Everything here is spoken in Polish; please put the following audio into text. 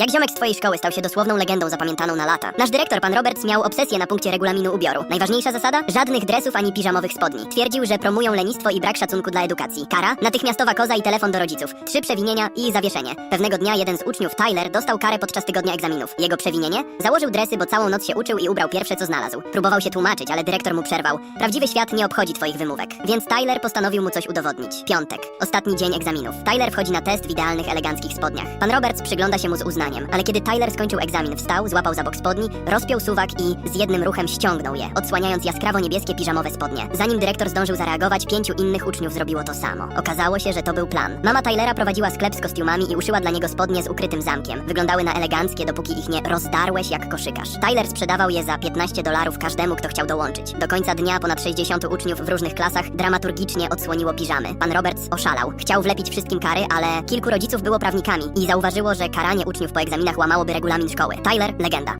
Jak ziomek z twojej szkoły stał się dosłowną legendą zapamiętaną na lata. Nasz dyrektor, pan Roberts, miał obsesję na punkcie regulaminu ubioru. Najważniejsza zasada? Żadnych dresów ani piżamowych spodni. Twierdził, że promują lenistwo i brak szacunku dla edukacji. Kara? Natychmiastowa koza i telefon do rodziców. Trzy przewinienia i zawieszenie. Pewnego dnia jeden z uczniów, Tyler, dostał karę podczas tygodnia egzaminów. Jego przewinienie? Założył dresy, bo całą noc się uczył i ubrał pierwsze, co znalazł. Próbował się tłumaczyć, ale dyrektor mu przerwał. Prawdziwy świat nie obchodzi twoich wymówek. Więc Tyler postanowił mu coś udowodnić. Piątek. Ostatni dzień egzaminów. Tyler wchodzi na test w idealnych, eleganckich spodniach. Pan Roberts przygląda się mu z uznaniem, ale kiedy Tyler skończył egzamin, wstał, złapał za bok spodni, rozpiął suwak i z jednym ruchem ściągnął je, odsłaniając jaskrawo niebieskie piżamowe spodnie. Zanim dyrektor zdążył zareagować, pięciu innych uczniów zrobiło to samo. Okazało się, że to był plan. Mama Tylera prowadziła sklep z kostiumami i uszyła dla niego spodnie z ukrytym zamkiem. Wyglądały na eleganckie, dopóki ich nie rozdarłeś jak koszykarz. Tyler sprzedawał je za 15 dolarów każdemu, kto chciał dołączyć. Do końca dnia ponad 60 uczniów w różnych klasach dramaturgicznie odsłoniło piżamy. Pan Roberts oszalał. Chciał wlepić wszystkim kary, ale kilku rodziców było prawnikami i zauważyło, że karanie uczniów egzaminach łamałoby regulamin szkoły. Tyler, legenda.